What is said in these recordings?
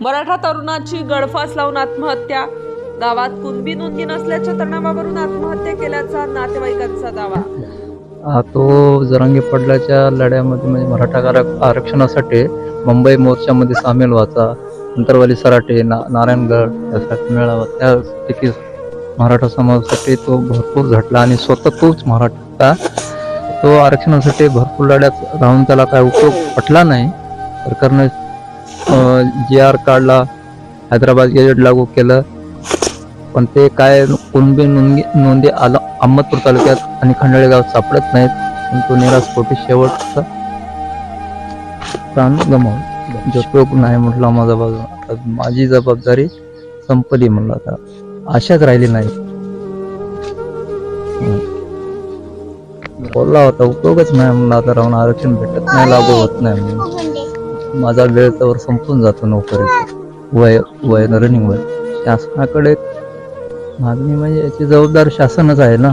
मराठा तरुणाची गळफास लावून आत्महत्या. गावात कुणबी नोंदी नसल्याच्या तणावावरून आत्महत्या केल्याचा नातेवाईकांचा दावा. तो जरंगी पडल्याच्या लढ्यामध्ये म्हणजे मराठा आरक्षणासाठी मुंबई मोर्चामध्ये सामील व्हायचा. अंतरवाली सराटे ना नारायणगड यासाठी मेळावा त्यापैकी मराठा समाजासाठी तो भरपूर झटला आणि स्वतः तोच मराठा. तो आरक्षणासाठी भरपूर लढ्यात राहून त्याला काय उपयोग पटला नाही. सरकारने जी आर काढला हैदराबाद गेजेट लागू केलं. पण ते काय कुणबी नोंदी नोंदी आला अहमदपूर तालुक्यात आणि खंडाळेगाव सापडत नाहीत. पण तो निराशपोटी शेवटचा प्राण गमावला जो नाही म्हटला माझा बाजू माझी जबाबदारी संपली म्हणलं आता. आशाच राहिली नाही. बोलला होता उपयोगच नाही म्हणला आता राहून. आरक्षण भेटत नाही लागू होत नाही म्हणून. माझा वेळ त्यावर संपून जातो नोकरी वय वय रनिंग वय शासनाकडे मागणी म्हणजे याची जबाबदार शासनच आहे ना?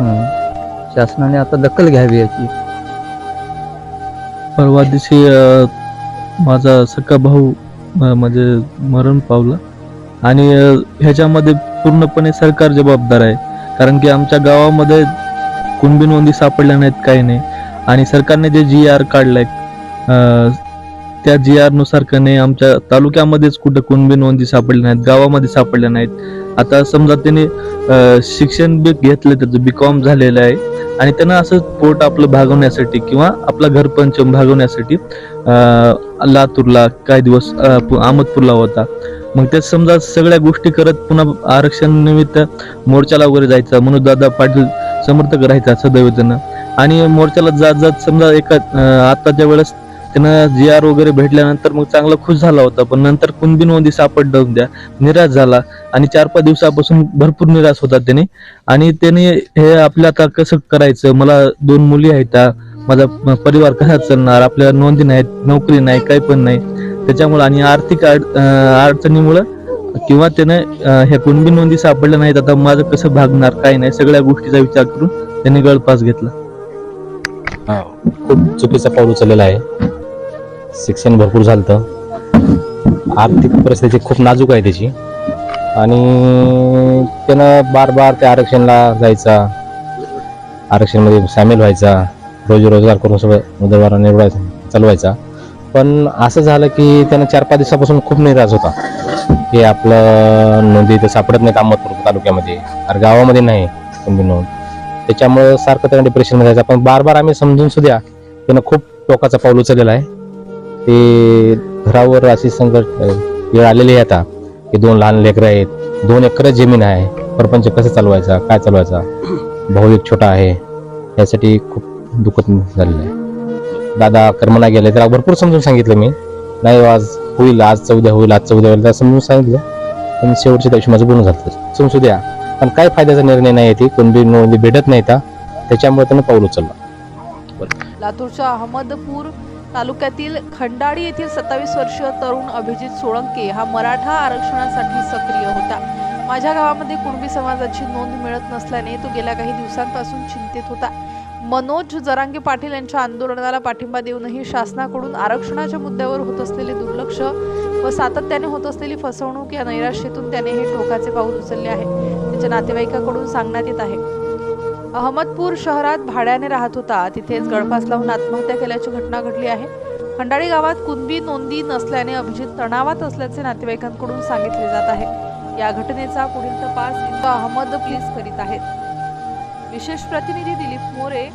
हम्म. शासनाने आता दखल घ्यावी याची. परवा दिवशी माझा सख्खा भाऊ म्हणजे मरण पावला. आणि ह्याच्यामध्ये पूर्णपणे सरकार जबाबदार आहे. कारण की आमच्या गावामध्ये कुणबी नोंदी सापडल्या नाहीत काही नाही. आणि सरकारने जे जी आर काढलंय त्या जी आरनुसार कने आमच्या तालुक्यामध्येच कुठं कुणबी नोंदी सापडल्या नाहीत गावामध्ये सापडल्या नाहीत. आता समजा त्याने शिक्षण बी घेतलं त्याचं बी कॉम झालेलं आहे. आणि त्यांना असं पोट आपलं भागवण्यासाठी किंवा आपला घरपंचम भागवण्यासाठी लातूरला काही दिवस अहमदपूरला होता. मग ते समजा सगळ्या गोष्टी करत पुन्हा आरक्षण निमित्त मोर्चाला वगैरे जायचा म्हणून दादा पाटील समर्थक राहायचा सदैव त्यानं. आणि मोर्चाला जात जात समजा एका आताच्या वेळेस त्यानं जी आर वगैरे भेटल्यानंतर मग चांगला खुश झाला होता. पण नंतर कुणबी नोंदी सापडल्या द्या. निराश झाला. आणि चार पाच दिवसापासून भरपूर निराश होता त्याने. आणि त्याने हे आपल्या आता कसं करायचं? मला दोन मुली आहेत. माझा परिवार कसा चालणार? आपल्या नोंदी नाहीत. नोकरी नाही. काही पण नाही. त्याच्यामुळे आणि आर्थिक अडचणीमुळं किंवा त्याने हे ह्या कुणबी नोंदी सापडल्या नाहीत. आता माझं कसं भागणार? काय नाही? सगळ्या गोष्टीचा विचार करून त्यांनी गळपास घेतला. खूप चुकीचा पाऊल उचललेला आहे. शिक्षण भरपूर झालं आर्थिक परिस्थिती खूप नाजूक आहे त्याची. आणि त्यानं बार बार त्या आरक्षणला जायचा आरक्षणमध्ये सामील व्हायचा रोजी रोजगार करून सगळं उदरवारा निवडायचा चालवायचा. पण असं झालं की त्यानं चार पाच दिवसापासून खूप निराश होता. की आपलं नोंदी तर सापडत नाही कामतपूर तालुक्यामध्ये. अरे गावामध्ये नाही कोणती नोंद. त्याच्यामुळं सारखं त्यानं डिप्रेशनमध्ये जायचं. पण बार बार आम्ही समजून सुद्धा त्यानं खूप टोकाचा पाऊल उचललेला आहे. ते घरावर अशी संकट वेळ आलेली आहे आता की दोन लहान लेकरं आहेत दोन एकर जमीन आहे प्रपंच कसं चालवायचा काय चालवायचा? भाऊ एक छोटा आहे यासाठी खूप दुखत झालेलं आहे. दादा कर्मना गेले त्याला भरपूर समजून सांगितलं मी. नाही हो, आज होईल आज चौद्या होईल आज चौद्या होईल त्याला समजून सांगितलं. पण शेवटच्या दिवशी माझं बोलून झालं समजू द्या. पण काय फायद्याचा निर्णय नाही ती कोणती नोंदी भेटत नाही त्याच्यामुळे त्यानं पाऊल उचललं. लातूरच्या अहमदपूर तालुक्यातील खंडाळी येथील सत्तावीस वर्षीय तरुण अभिजित सोळंके हा मराठा आरक्षणासाठी सक्रिय होता. माझ्या गावामध्ये कुणबी समाजाची नोंद मिळत नसल्याने तो गेल्या काही दिवसांपासून चिंतित होता. मनोज जरांगे पाटील यांच्या आंदोलनाला पाठिंबा देऊनही शासनाकडून आरक्षणाच्या मुद्द्यावर होत असलेले दुर्लक्ष व सातत्याने होत असलेली फसवणूक या नैराश्येतून त्याने हे टोकाचे पाऊल उचलले आहे. त्याच्या नातेवाईकाकडून सांगण्यात येत आहे. अहमदपूर शहरात भाड्याने राहत होता. तिथेच गळफास लावून आत्महत्या केल्याची घटना घडली आहे. खंडाळी गावात कुणबी नोंदी नसल्याने अभिजित तणावात असल्याचे नातेवाईकांकडून सांगितले जात आहे. या घटनेचा पुढील तपास अहमद पोलीस करीत आहेत. विशेष प्रतिनिधी दिलीप मोरे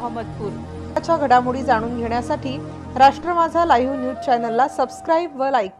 अहमदपूर. घडामोडी जाणून घेण्यासाठी राष्ट्र माझा लाईव्ह न्यूज चॅनलला सबस्क्राईब व लाईक करा.